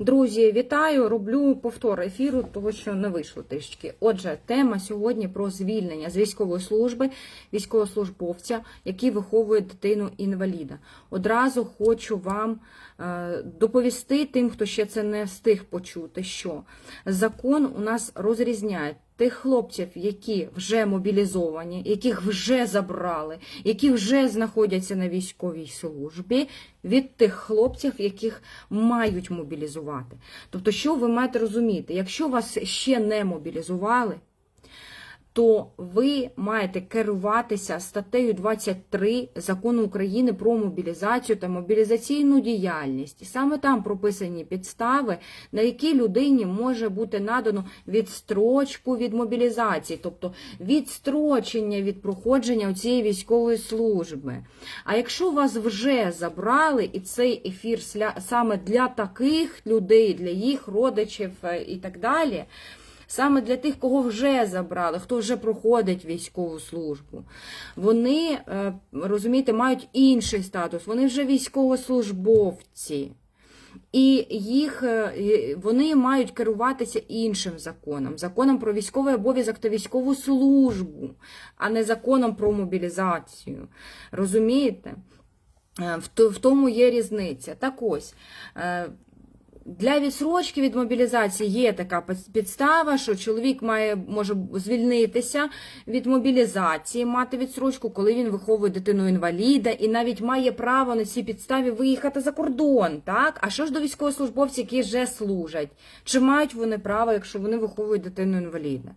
Друзі, вітаю! Роблю повтор ефіру, того що не вийшло трішки. Отже, тема сьогодні про звільнення з військової служби військовослужбовця, який виховує дитину інваліда. Одразу хочу вам е, доповісти тим, хто ще це не встиг почути, що закон у нас розрізняє. Тих хлопців, які вже мобілізовані, яких вже забрали, які вже знаходяться на військовій службі, від тих хлопців, яких мають мобілізувати. Тобто, що ви маєте розуміти, якщо вас ще не мобілізували, то ви маєте керуватися статтею 23 закону України про мобілізацію та мобілізаційну діяльність. І саме там прописані підстави, на які людині може бути надано відстрочку від мобілізації, тобто відстрочення від проходження цієї військової служби. А якщо вас вже забрали, і цей ефір саме для таких людей, для їх родичів е, і так далі. Саме для тих, кого вже забрали, хто вже проходить військову службу. Вони, е, розумієте, мають інший статус, вони вже військовослужбовці. І їх, е, вони мають керуватися іншим законом, законом про військовий обов'язок та військову службу, а не законом про мобілізацію. Розумієте? Е, В то- в тому є різниця. Так ось. Для відсрочки від мобілізації є така підстава, що чоловік має може звільнитися від мобілізації, мати відсрочку, коли він виховує дитину інваліда, і навіть має право на цій підставі виїхати за кордон. Так, а що ж до військовослужбовців, які вже служать? Чи мають вони право, якщо вони виховують дитину інваліда?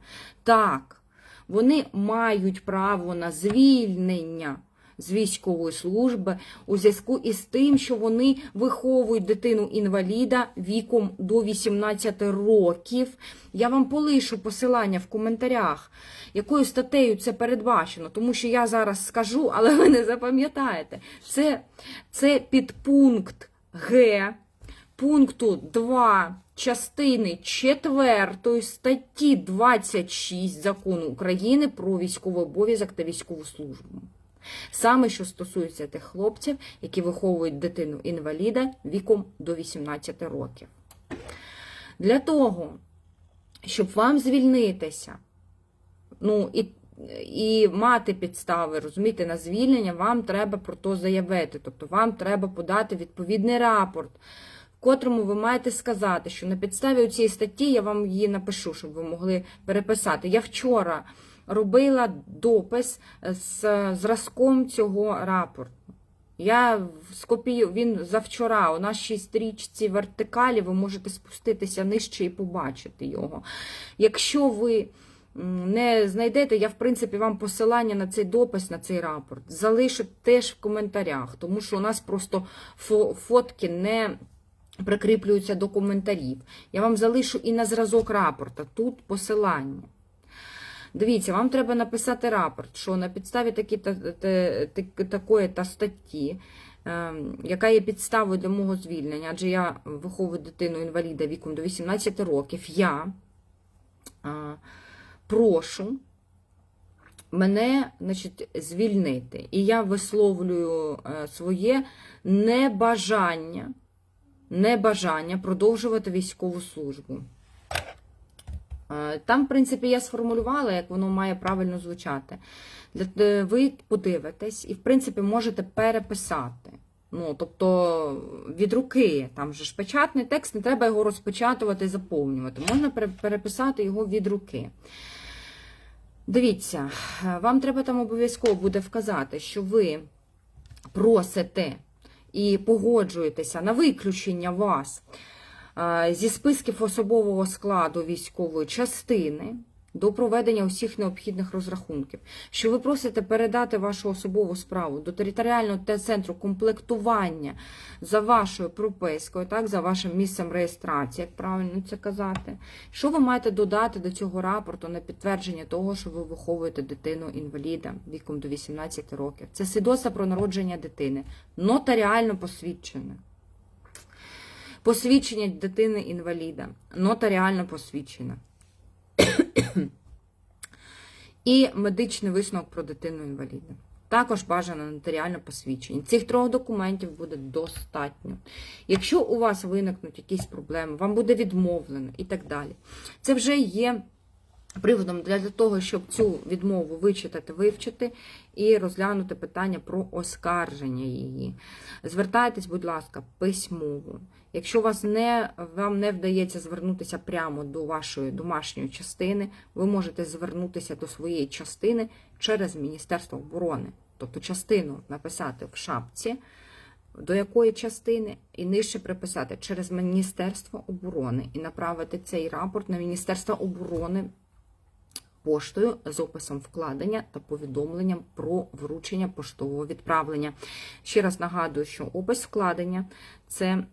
Так, вони мають право на звільнення з військової служби у зв'язку із тим, що вони виховують дитину інваліда віком до 18 років. Я вам полишу посилання в коментарях, якою статтею це передбачено, тому що я зараз скажу, але ви не запам'ятаєте. Це, це підпункт Г пункту 2 частини 4 статті 26 закону України про військовий обов'язок та військову службу. Саме що стосується тих хлопців, які виховують дитину інваліда віком до 18 років. Для того, щоб вам звільнитися, ну і, і мати підстави, розумієте, на звільнення, вам треба про то заявити. Тобто вам треба подати відповідний рапорт, в котрому ви маєте сказати, що на підставі цієї статті я вам її напишу, щоб ви могли переписати. Я вчора робила допис з зразком цього рапорту. Я скопію, він завчора, у нашій стрічці вертикалі, ви можете спуститися нижче і побачити його. Якщо ви не знайдете, я, в принципі, вам посилання на цей допис, на цей рапорт, залишу теж в коментарях, тому що у нас просто фотки не прикріплюються до коментарів. Я вам залишу і на зразок рапорта, тут посилання. Дивіться, вам треба написати рапорт, що на підставі такі, та, та, та, такої та статті, е, яка є підставою для мого звільнення, адже я виховую дитину інваліда віком до 18 років, я е, прошу мене значить, звільнити. І я висловлюю е, своє небажання, небажання продовжувати військову службу. Е, Там, в принципі, я сформулювала, як воно має правильно звучати. Е, Ви подивитесь і, в принципі, можете переписати. Ну, тобто від руки, там же ж печатний текст, не треба його розпечатувати і заповнювати. Можна переписати його від руки. Дивіться, е, вам треба там обов'язково буде вказати, що ви просите і погоджуєтеся на виключення вас зі списків особового складу військової частини до проведення усіх необхідних розрахунків, що ви просите передати вашу особову справу до територіального центру комплектування за вашою пропискою, так, за вашим місцем реєстрації, як правильно це казати. Що ви маєте додати до цього рапорту на підтвердження того, що ви виховуєте дитину інваліда віком до 18 років? Це свідоцтво про народження дитини, нотаріально посвідчене. Посвідчення дитини інваліда, нотаріально посвідчена. І медичний висновок про дитину інваліда. Також бажано нотаріальне посвідчення. Цих трьох документів буде достатньо. Якщо у вас виникнуть якісь проблеми, вам буде відмовлено і так далі. Це вже є приводом для того, щоб цю відмову вичитати, вивчити і розглянути питання про оскарження її. Звертайтесь, будь ласка, письмово. Якщо вас не, вам не вдається звернутися прямо до вашої домашньої частини, ви можете звернутися до своєї частини через Міністерство оборони. Тобто частину написати в шапці, до якої частини, і нижче приписати через Міністерство оборони і направити цей рапорт на Міністерство оборони поштою з описом вкладення та повідомленням про вручення поштового відправлення. Ще раз нагадую, що опис вкладення це е,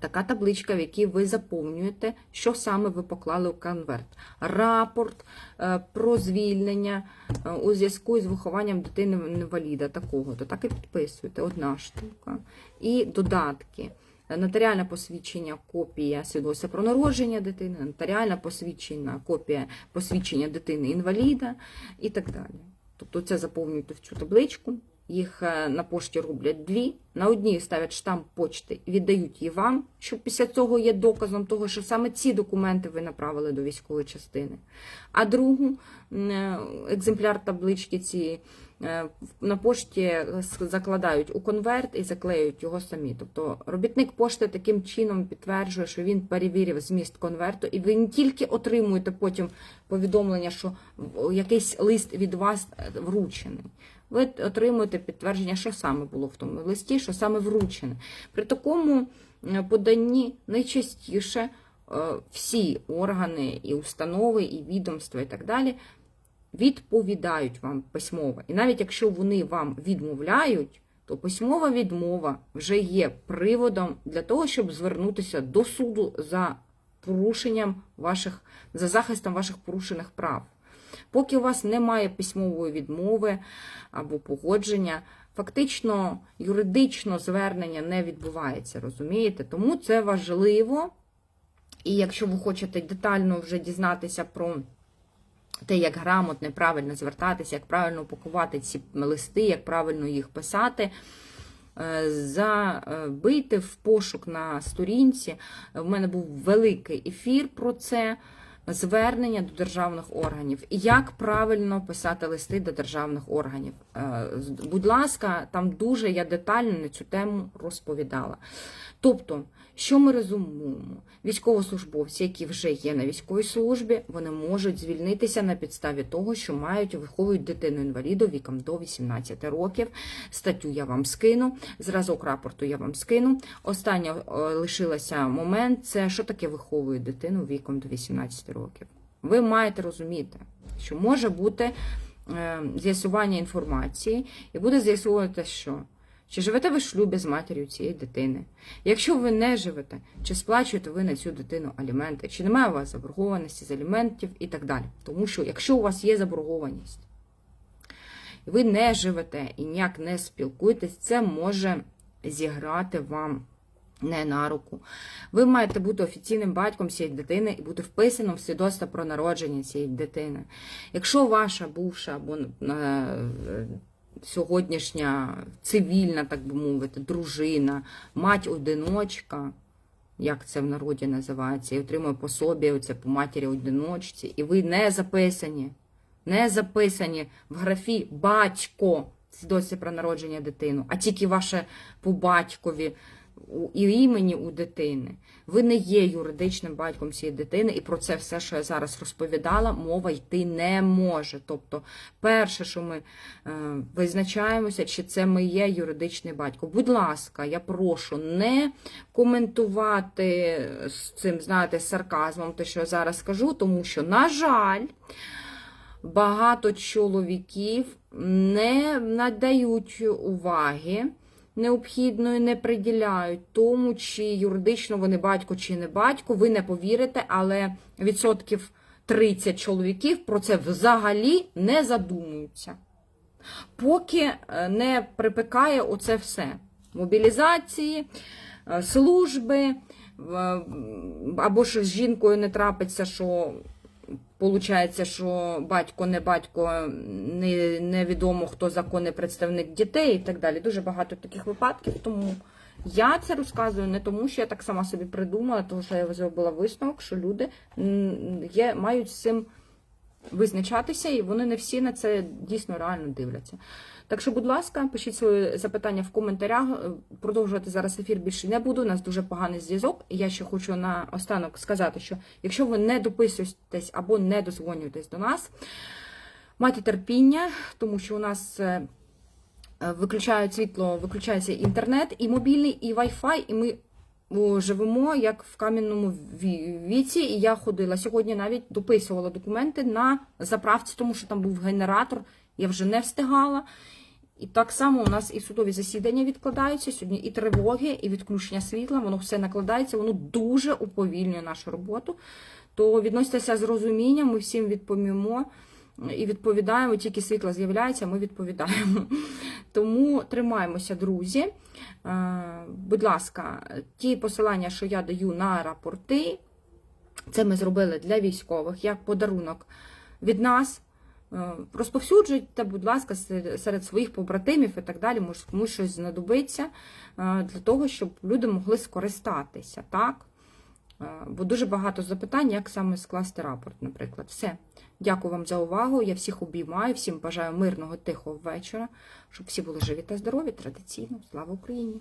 така табличка, в якій ви заповнюєте, що саме ви поклали у конверт. Рапорт е, про звільнення е, у зв'язку з вихованням дитини інваліда такого, то так і підписуєте. Одна штука. І додатки. Нотаріальне посвідчення, копія свідоцтва про народження дитини, нотаріальне посвідчення, копія посвідчення дитини інваліда і так далі. Тобто це заповнюєте в цю табличку. Їх е, на пошті роблять дві. На одній ставлять штамп почти і віддають її вам, що після цього є доказом того, що саме ці документи ви направили до військової частини. А другу е, екземпляр таблички цієї на пошті закладають у конверт і заклеюють його самі. Тобто робітник пошти таким чином підтверджує, що він перевірив зміст конверту, і ви не тільки отримуєте потім повідомлення, що якийсь лист від вас е, вручений. Ви отримуєте підтвердження, що саме було в тому листі, що саме вручене. При такому е, поданні найчастіше е, всі органи і установи, і відомства, і так далі відповідають вам письмово. І навіть якщо вони вам відмовляють, то письмова відмова вже є приводом для того, щоб звернутися до суду за порушенням ваших, за захистом ваших порушених прав. Поки у вас немає письмової відмови або погодження, фактично юридично звернення не відбувається, розумієте? Тому це важливо. І якщо ви хочете детально вже дізнатися про те, як грамотно правильно звертатися, як правильно упакувати ці листи, як правильно їх писати. е, Забийте в пошук на сторінці. В мене був великий ефір про це. Звернення до державних органів як правильно писати листи до державних органів. Е, Будь ласка, там дуже я детально на цю тему розповідала. Тобто, що ми розуміємо? Військовослужбовці, які вже є на військовій службі, вони можуть звільнитися на підставі того, що мають виховують дитину інваліду віком до 18 років. Статтю я вам скину, зразок рапорту я вам скину. Остання е, лишилася момент: це що таке виховує дитину віком до 18 років. Ви маєте розуміти, що може бути е, з'ясування інформації, і буде з'ясовувати, що. Чи живете ви в шлюбі з матір'ю цієї дитини? Якщо ви не живете, чи сплачуєте ви на цю дитину аліменти, чи немає у вас заборгованості з аліментів і так далі. Тому що якщо у вас є заборгованість, і ви не живете і ніяк не спілкуєтесь, це може зіграти вам не на руку. Ви маєте бути офіційним батьком цієї дитини і бути вписаним в свідоцтво про народження цієї дитини. Якщо ваша бувша або е, сьогоднішня цивільна, так би мовити, дружина, мать-одиночка, як це в народі називається, і отримує по собі оце по матері-одиночці, і ви не записані, не записані в графі батько свідоцтві про народження дитину, а тільки ваше по батькові і імені у дитини. Ви не є юридичним батьком цієї дитини, і про це все, що я зараз розповідала, мова йти не може. Тобто, перше, що ми е, визначаємося, чи це ми є юридичний батько. Будь ласка, я прошу не коментувати з цим, знаєте, сарказмом, те, що я зараз скажу, тому що, на жаль, багато чоловіків не надають уваги необхідної, не приділяють тому, чи юридично вони батько, чи не батько. Ви не повірите, але відсотків 30 чоловіків про це взагалі не задумуються. Поки е, не припекає оце все: мобілізації, е, служби, або ж з жінкою не трапиться, що Получається, що батько не батько, не, невідомо хто законний представник дітей і так далі. Дуже багато таких випадків. Тому я це розказую не тому, що я так сама собі придумала, тому що я зробила висновок, що люди є, мають з цим визначатися, і вони не всі на це дійсно реально дивляться. Так що, будь ласка, пишіть свої запитання в коментарях. Е, Продовжувати зараз ефір більше не буду. У нас дуже поганий зв'язок. Я ще хочу на останок сказати, що якщо ви не дописуєтесь або не дозвонюєтесь до нас, майте терпіння, тому що у нас. е, е, Виключають світло, виключається інтернет, і мобільний, і Wi-Fi, і ми живемо як в кам'яному віці. І я ходила сьогодні, навіть дописувала документи на заправці, тому що там був генератор, я вже не встигала. І так само у нас і судові засідання відкладаються сьогодні, і тривоги, і відключення світла, воно все накладається, воно дуже уповільнює нашу роботу. То відноситеся з розумінням, ми всім відповімо і відповідаємо, тільки світло з'являється, ми відповідаємо. Тому тримаємося, друзі. Е, Будь ласка, ті посилання, що я даю на рапорти, це ми зробили для військових як подарунок від нас. Е, Розповсюджуйте, будь ласка, серед своїх побратимів і так далі, може комусь щось знадобиться е, для того, щоб люди могли скористатися, так? Е, Бо дуже багато запитань, як саме скласти рапорт, наприклад. Все. Дякую вам за увагу. Я всіх обіймаю, всім бажаю мирного, тихого вечора, щоб всі були живі та здорові. Традиційно. Слава Україні!